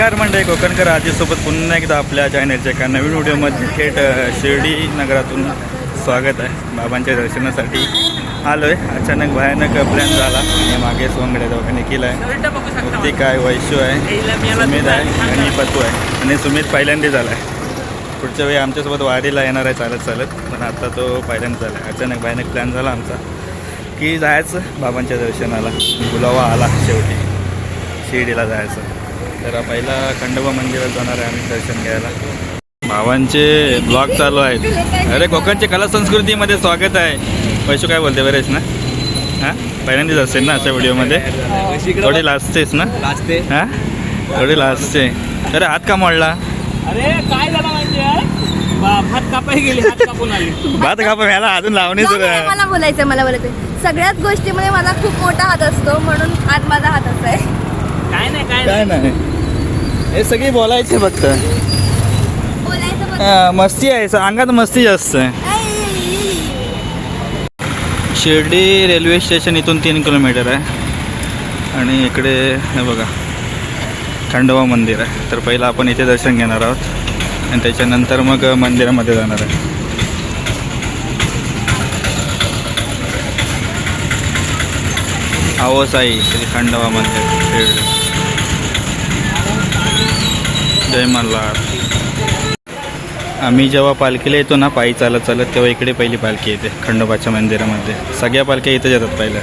नमस्कार मंडळी. कोकणकर आजीसोबत पुन्हा एकदा आपल्या चॅनलच्या एका नवीन व्हिडिओमध्ये थेट शिर्डी नगरातून स्वागत आहे. बाबांच्या दर्शनासाठी आलो आहे अचानक भयानक प्लॅन झाला. आणि मागे सोंगड्या दवाखाने केला आहे. मुक्ती काय वैश्यू आहे सुमित आहे आणि पतू आहे. आणि सुमित पहिल्यांदा झाला आहे. पुढच्या वेळी आमच्यासोबत वारीला येणार आहे चालत चालत. पण आता तो पहिल्यांदा झाला आहे. अचानक भयानक प्लॅन झाला आमचा. की जायचं बाबांच्या दर्शनाला. बुलावा आला शेवटी. शिर्डीला जायचं. तर पहिला खंडोबा मंदिरात जाणार आहे आम्ही दर्शन घ्यायला. भावांचे ब्लॉग चालू आहेत. अरे कोकणच्या कला संस्कृतीमध्ये स्वागत आहे. पैसे काय बोलते बरेच ना? हां? पहिल्यांदाच असेल ना अशा व्हिडिओमध्ये? थोडी लाजतेस ना? लाजते हां? थोडी लाजते अरे हात का मोडला? अरे काय झालं म्हणजे? भात कापाय गेली हात कापून आली. भात खापा ह्याला अजून लावणी मला बोलायचं मला बोलायचं सगळ्यात गोष्टीमध्ये माझा खूप मोठा हात असतो म्हणून आज माझा हात असा आहे. काय नाही काय काय नाही. हे सगळी बोलायचे फक्त. हां, मस्ती आहे अंगात मस्ती जास्त आहे. शिर्डी रेल्वे स्टेशन इथून तीन किलोमीटर आहे. आणि इकडे हे बघा खंडोबा मंदिर आहे. तर पहिलं आपण इथे दर्शन घेणार आहोत. आणि त्याच्यानंतर मग मंदिरामध्ये जाणार आहे. आवो साई श्री खंडोबा मंदिर शिर्डी. जय मल्हार. आम्ही जेव्हा पालखीला येतो ना पायी चालत चालत तेव्हा इकडे पहिली पालखी येते खंडोबाच्या मंदिरामध्ये. सगळ्या पालख्या इथं येतात पहिल्या.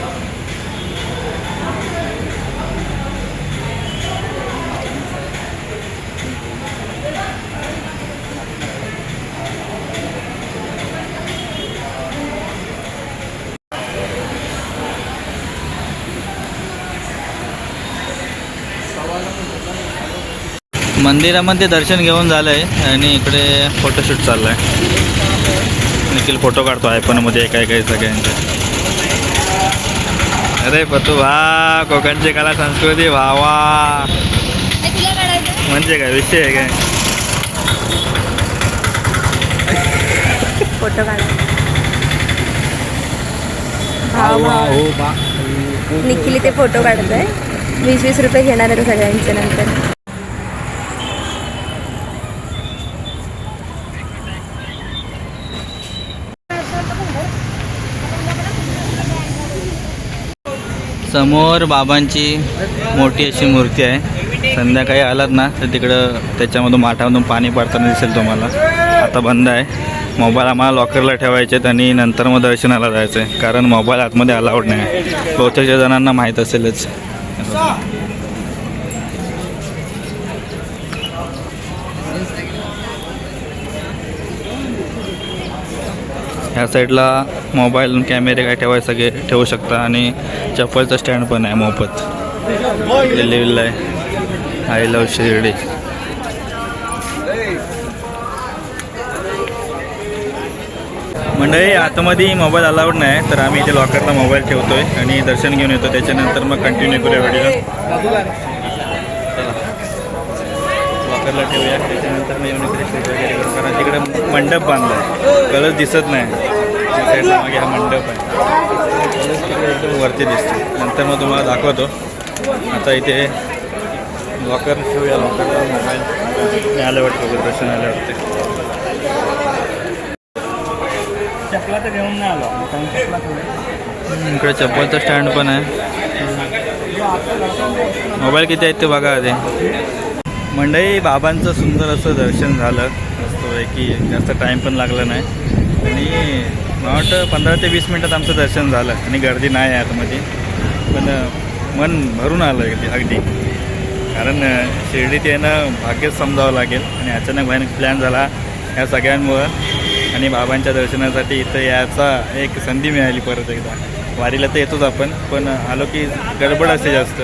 मंदिरामध्ये दर्शन घेऊन झालं आहे आणि इकडे फोटोशूट चाललं आहे निखिल फोटो काढतो आयफोनमध्ये एका एका सगळ्यांचे. अरे पतू वा कोकणची कला संस्कृती वा वा. म्हणजे काय विषय आहे काय? फोटो काढायचा हो, निखिल ते फोटो काढत आहे वीस वीस रुपये घेणार आहे सगळ्यांचे नंतर. समोर बाबांची मोठी अशी मूर्ती आहे. संध्याकाळी आलात ना तर तिकडं त्याच्यामधून माठामधून पाणी पडताना दिसेल तुम्हाला. आता बंद आहे. मोबाईल आम्हाला लॉकरला ठेवायचे आहेत आणि नंतर मग दर्शनाला जायचं आहे कारण मोबाईल आतमध्ये अलाउड नाही. बहुतेक जणांना माहीत असेलच. ह्या साईडला मोबाईल कॅमेरे काय ठेवाय सगळे ठेवू शकता आणि चप्पलचं स्टँड पण आहे मोफत. लिहिलेलं आहे. I love Shirdi. मंडळी आतमध्ये मोबाईल अलाउड नाही तर आम्ही इथे लॉकरला मोबाईल ठेवतोय आणि दर्शन घेऊन येतो. त्याच्यानंतर मग कंटिन्यू करूया व्हिडिओ लॉकरला ठेवूया. त्याच्यानंतर शूट वगैरे करू. कारण तिकडे मंडप बांधला आहे कलर दिसत नाही. साईडला मागे हा मंडप आहे. कलर तिकडे एकदम वरती दिसतो नंतर मग तुम्हाला दाखवतो. आता इथे लॉकर ठेवूया. लॉकरला मोबाईल मिळालं वाटतं वगैरे दर्शन आलं वाटते चपला तर घेऊन नाही आलो. कारण चपला ठेवले. इकडे चप्पलचं स्टँड पण आहे. मोबाईल किती आहेत ते बघा आधी. मंडई बाबांचं सुंदर असं दर्शन झालं. मस्तपैकी जास्त टाईम पण लागला नाही. आणि मला वाटतं पंधरा ते वीस मिनटात आमचं दर्शन झालं. आणि गर्दी नाही आहे आतमध्ये. पण मन भरून आलं अगदी अगदी. कारण शिर्डीत येणं भाग्यच समजावं लागेल. आणि अचानक भयानक प्लॅन झाला या सगळ्यांमुळं. आणि बाबांच्या दर्शनासाठी इथं याचा एक संधी मिळाली परत एकदा. वारीला तर येतोच आपण. पण आलो की गडबड असते जास्त.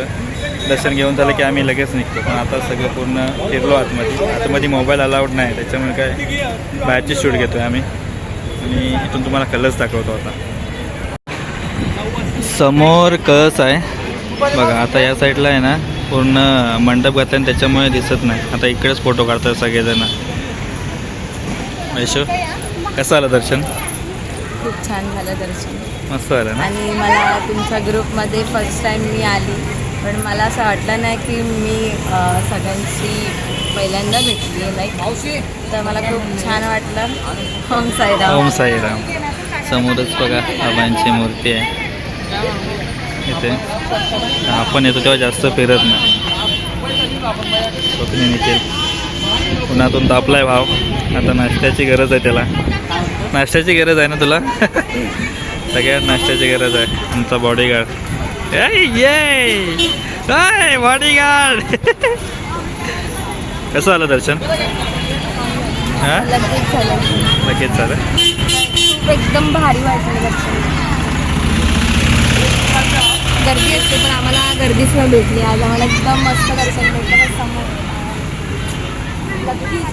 दर्शन घेऊन झालं की आम्ही लगेच निघतो. पण आता सगळं पूर्ण फिरलो आतमध्ये. आतमध्ये मोबाईल अलाउड नाही त्याच्यामुळे काय बाहेरची शूट घेतो आहे आम्ही. आणि इथून तुम्हाला कलर्स दाखवतो आता. समोर कळस आहे. बघा आता या साईडला आहे ना पूर्ण मंडप घातला आणि त्याच्यामुळे दिसत नाही. आता इकडेच फोटो काढतात सगळेजण. वैशो कसं आलं दर्शन? खूप छान झालं दर्शन. मस्त आलं आणि मला तुमच्या ग्रुपमध्ये फर्स्ट टाइम मी आली. पण मला असं वाटलं नाही की मी सगळ्यांशी पहिल्यांदा भेटली लाईक तर मला खूप छान वाटलं. होम साईराम. ओम साईराम. समोरच बघा बाबांची मूर्ती आहे. इथे. आपण येतो तेव्हा जास्त फिरत नाही. स्वप्नी निखिल पुण्यातून तापलाय भाव. आता नाश्त्याची गरज आहे त्याला. नाश्त्याची गरज आहे ना तुला? सगळ्यात नाश्त्याची गरज आहे. आमचा बॉडीगार्ड ये बॉडीगार्ड कसं आलं दर्शन हां लगेच झालं लगेच झालं खूप एकदम भारी वाटलं दर्शन गर्दी असते पण आम्हाला गर्दीच नाही भेटली आज आम्हाला एकदम मस्त दर्शन भेटलं समोर लगेच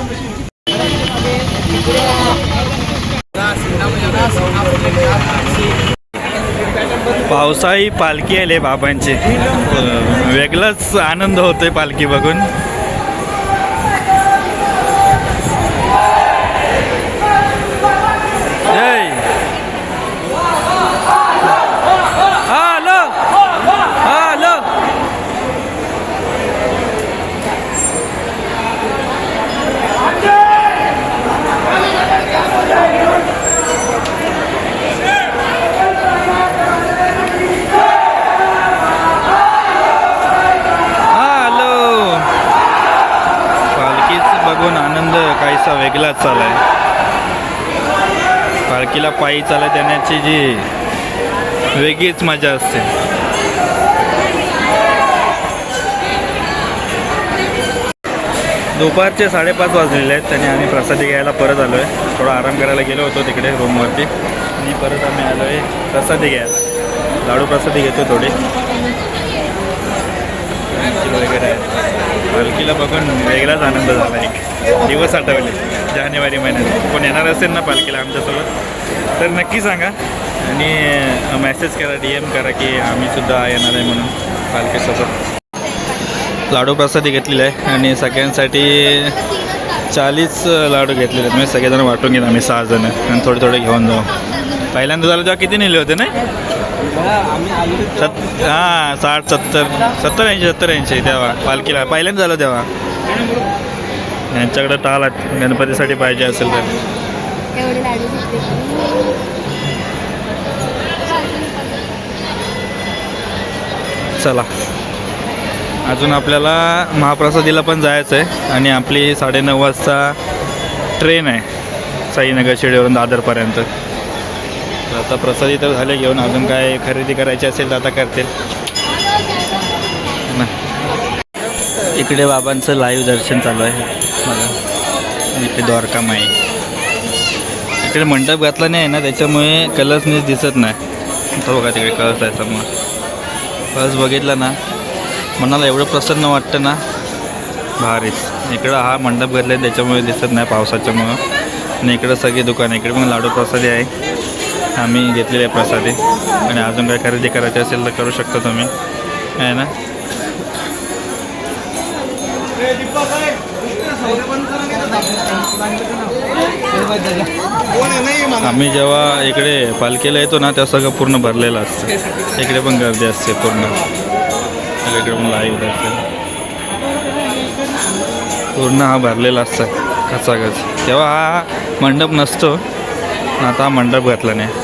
person. पावसाळी पालखी आली बाबांची. वेगळाच आनंद होतोय पालखी बघून. पालखीला पायी चालत येण्याची जी वेगळीच मजा असते. दुपारचे साडेपाच वाजलेले आहेत आणि आम्ही प्रसादी घ्यायला परत आलो आहे थोडा आराम करायला गेलो होतो तिकडे रूमवरती आणि परत आम्ही आलो आहे प्रसादी घ्यायला. लाडू प्रसादी घेतो थोडी. वगैरे आहे. पालखीला बघून वेगळाच आनंद झाला एक. दिवस आठवले. जानेवारी महिन्यात. कोण येणार असेल ना पालखीला आमच्यासोबत? तर नक्की सांगा. आणि मेसेज करा डी एम करा की आम्ही सुद्धा येणार आहे म्हणून पालखीसोबत. लाडू प्रसादी घेतलेला आहे. आणि सगळ्यांसाठी चाळीस लाडू घेतलेले आहेत. म्हणजे सगळेजण वाटून घेत आम्ही सहा जण. आणि थोडे थोडे घेऊन जाऊ. पहिल्यांदा झालं तेव्हा किती नेले होते ना सत हां साठ सत्तर सत्तर ऐंशी सत्तर ऐंशी तेव्हा पालखीला. पहिल्यांदा झालं तेव्हा. यांच्याकडे टाल आहेत गणपतीसाठी पाहिजे असेल तर. चला. अजून आपल्याला महाप्रसादीला पण जायचं आहे. आणि आपली साडेनऊ वाजता ट्रेन आहे. साईनगर शिर्डीवरून दादरपर्यंत. तर आता प्रसादी तर झाले घेऊन. अजून काय खरेदी करायची असेल तर आता करतील. इकडे बाबांचं लाईव्ह दर्शन चालू आहे. मला इथे द्वारका माई. इकडे मंडप घातला नाही आहे ना त्याच्यामुळे कलर्स नीट दिसत नाही. तो बघा तिकडे कळस आहे समोर. कळस बघितला ना मनाला एवढं प्रसन्न वाटतं ना. भारीच. इकडं हा मंडप घातला आहे त्याच्यामुळे दिसत नाही पावसाच्यामुळं. आणि इकडं सगळी दुकान इकडे पण लाडू प्रसादी आहे. आम्ही घेतलेले आहे प्रसादी. आणि अजून काय खरेदी करायची असेल तर करू शकता तुम्ही. आहे ना? आम्ही जेव्हा इकडे पालखीला येतो ना तेव्हा सगळं पूर्ण भरलेलं असतं. इकडे पण गर्दी असते पूर्ण. इकडे पण लाईव्ह असते. पूर्ण हा भरलेला असतं. कचाकच तेव्हा हा मंडप नसतो. आता हा मंडप घातला नाही.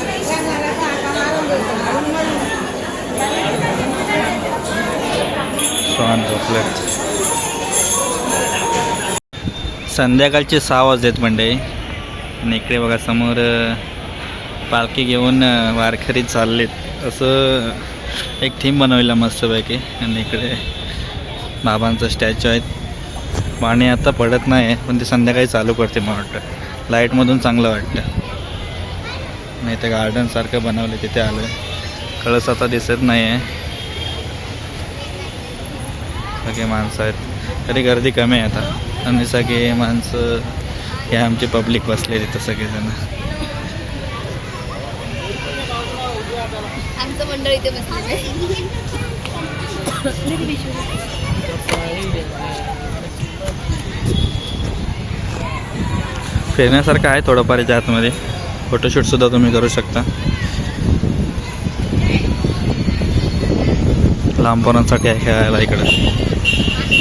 श्वान झोपले. संध्याकाळचे सहा वाजलेत मंडळी. आणि इकडे बघा समोर पालखी घेऊन वारकरी चाललेत. असं एक थीम बनवलेला मस्तपैकी. आणि इकडे बाबांचं स्टॅच्यू आहेत. पाणी आता पडत नाही पण ते संध्याकाळी चालू करते मला वाटतं. लाईटमधून चांगलं वाटतं. नाही ते गार्डनसारखं बनवलं तिथे आलं कळस आता दिसत नाही आहे सगळे माणसं आहेत. तरी गर्दी कमी आहे आता. आणि सगळे माणसं हे आमची पब्लिक बसले तिथं सगळेजण आमचं मंडळ इथे बसलेलं फिरण्यासारखं आहे थोडंफार याच्या आतमध्ये. फोटोशूटसुद्धा तुम्ही करू शकता. लहान पोरांसाठी आहे खेळायला इकडं.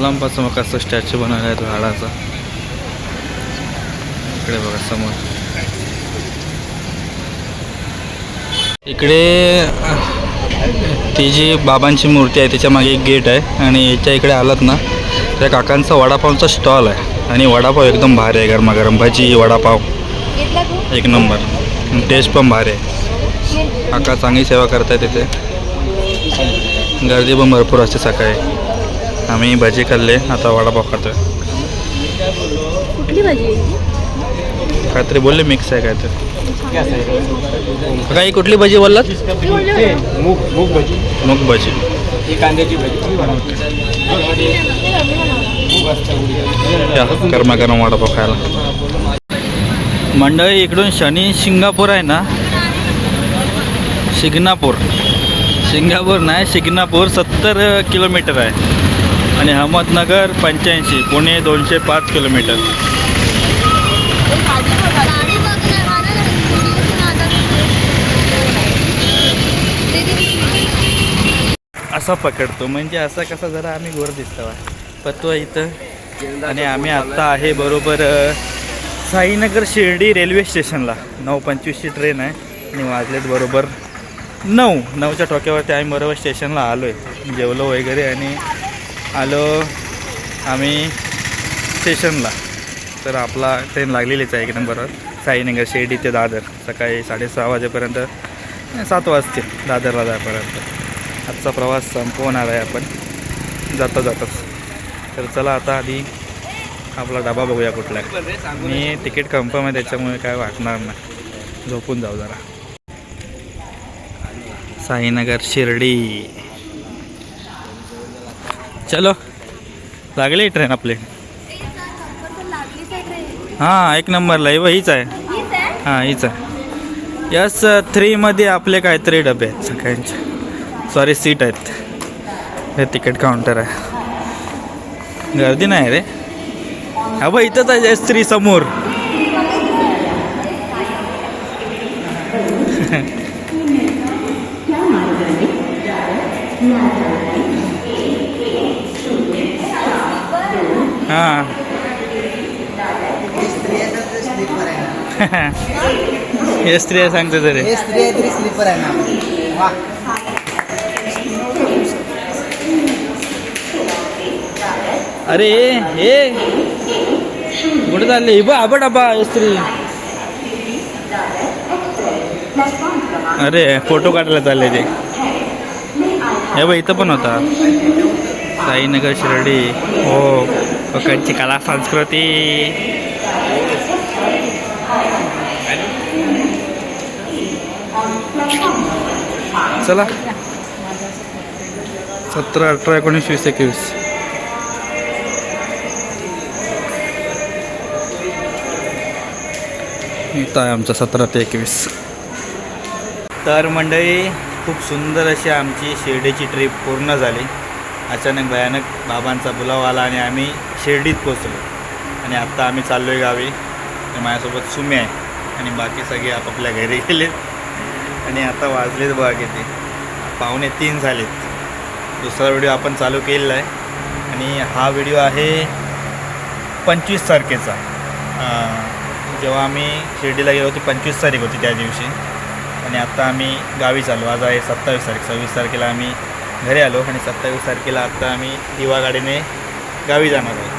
फुलांपासून मग असं स्टॅच्यू बनवला आहे झाडाचा. इकडे बघा समोर. इकडे ती जी बाबांची मूर्ती आहे त्याच्यामागे एक गेट आहे आणि याच्या इकडे आलात ना त्या काकांचा वडापावचा स्टॉल आहे. आणि वडापाव एकदम भारी आहे गरमागरम. भजी वडापाव. एक नंबर. टेस्ट पण भारी आहे. काका चांगली सेवा करताय तिथे गर्दी पण भरपूर असते सकाळी. आम्ही भजी खाल्ले आता वडापाव खातोय. कुठली भाजी काहीतरी बोलले मिक्स आहे काहीतरी. काही कुठली भजी बोललात? मूग मूग भजी. मूग भजी. ही कांद्याची भजी. या गरमागरम वडापाव खायला. मंडळी इकडून शनी शिंगापूर आहे ना? शिग्नापूर शिंगापूर नाही शिग्नापूर सत्तर किलोमीटर आहे. आणि अहमदनगर पंच्याऐंशी पुणे दोनशे पाच किलोमीटर. असा पकडतो म्हणजे असा कसा जरा आम्ही गोर दिसतो. पत्तो इथं. आणि आम्ही आत्ता आहे बरोबर साईनगर शिर्डी रेल्वे स्टेशनला. नऊ पंचवीसची ट्रेन आहे. आणि वाजलेत बरोबर नऊ. नऊच्या टोक्यावरती आम्ही बरोबर स्टेशनला आलो आहे जेवलो वगैरे आणि आलो आम्ही स्टेशनला. तर आपला ट्रेन लागलेलीच आहे एक नंबरवर. साईनगर शिर्डी ते दादर. सकाळी साडेसहा वाजेपर्यंत सात वाजते दादरला जायपर्यंत. आजचा प्रवास संपवणार आहे आपण. जाता जाताच. तर चला आता आधी आपला डबा बघूया कुठला मी तिकीट कन्फर्म आहे त्याच्यामुळे काय वाटणार नाही. झोपून जाऊ जरा. साईनगर शिर्डी. चलो लागली ट्रेन आपली. हां एक नंबरला ही हीच आहे. हां हीच आहे. यस थ्रीमध्ये आपले काहीतरी डबे आहेत सगळ्यांचे. सॉरी सीट आहेत. हे तिकीट काउंटर आहे. गर्दी नाही रे. हा बघ इथंच आहे एस थ्री समोर. हां. थ्री आहे सांगतो तरी. हे स्त्री आहे तरी स्लीपर आहे ना. वा. अरे हे. कुठे चालले? ही आबा डबा स्त्री. अरे फोटो काढायला चालले ते. हे बा इथं पण होता. साईनगर शिर्डी. हो. कोकणची कला संस्कृती चला. सतरा अठरा एकोणीस वीस एकवीस. इथं आहे आमचा सतरा ते एकवीस. तर मंडळी खूप सुंदर अशी आमची शिर्डीची ट्रिप पूर्ण झाली. अचानक भयानक बाबांचा बुलावा आला आणि आम्ही शिर्डीत पोचलो आणि आत्ता आम्ही चाललो आहे गावी. तर माझ्यासोबत सुमे आहे. आणि बाकी सगळे आपापल्या घरी गेलेत. आणि आता वाजलेत बघा किती. पाहुणे तीन झालेत. दुसरा व्हिडिओ आपण चालू केलेला आहे. आणि हा व्हिडिओ आहे पंचवीस तारखेचा. जेव्हा आम्ही शिर्डीला गेलो होती पंचवीस तारीख होती त्या दिवशी. आणि आत्ता आम्ही गावी चालू आज आहे सत्तावीस तारीख. सव्वीस तारखेला आम्ही घरी आलो. आणि सत्तावीस तारखेला आत्ता आम्ही दिवा गाडीने गावी जाणार आहे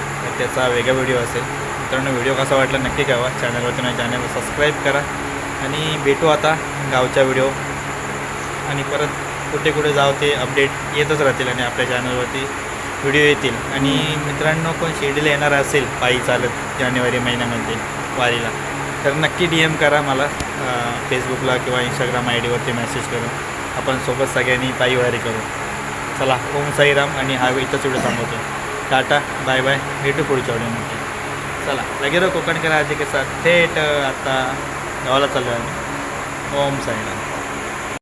त्याचा वेगळा व्हिडिओ असेल. मित्रांनो व्हिडिओ कसा वाटला नक्की कळवा. चॅनलवरती नाही चॅनल सबस्क्राईब करा. आणि भेटू आता गावचा व्हिडिओ. आणि परत कुठे कुठे जाव ते अपडेट येतच राहतील आणि आपल्या चॅनलवरती व्हिडिओ येतील. आणि मित्रांनो कोण शिर्डीला येणार असेल पायी चालत जानेवारी महिन्यामध्ये वारीला तर नक्की डी एम करा मला. फेसबुकला किंवा इंस्टाग्राम आय डीवरती मेसेज करून. आपण सोबत सगळ्यांनी पायी वारी करू. चला ओम साईराम. आणि हा इथंच व्हिडिओ थांबवतो. Tata bye bye. भेटू पुढच्या ऑडिओमध्ये चला लगेच कोकणकर आजी के साथ. थेट आता गावाला चाललो आहे ओम साईराम.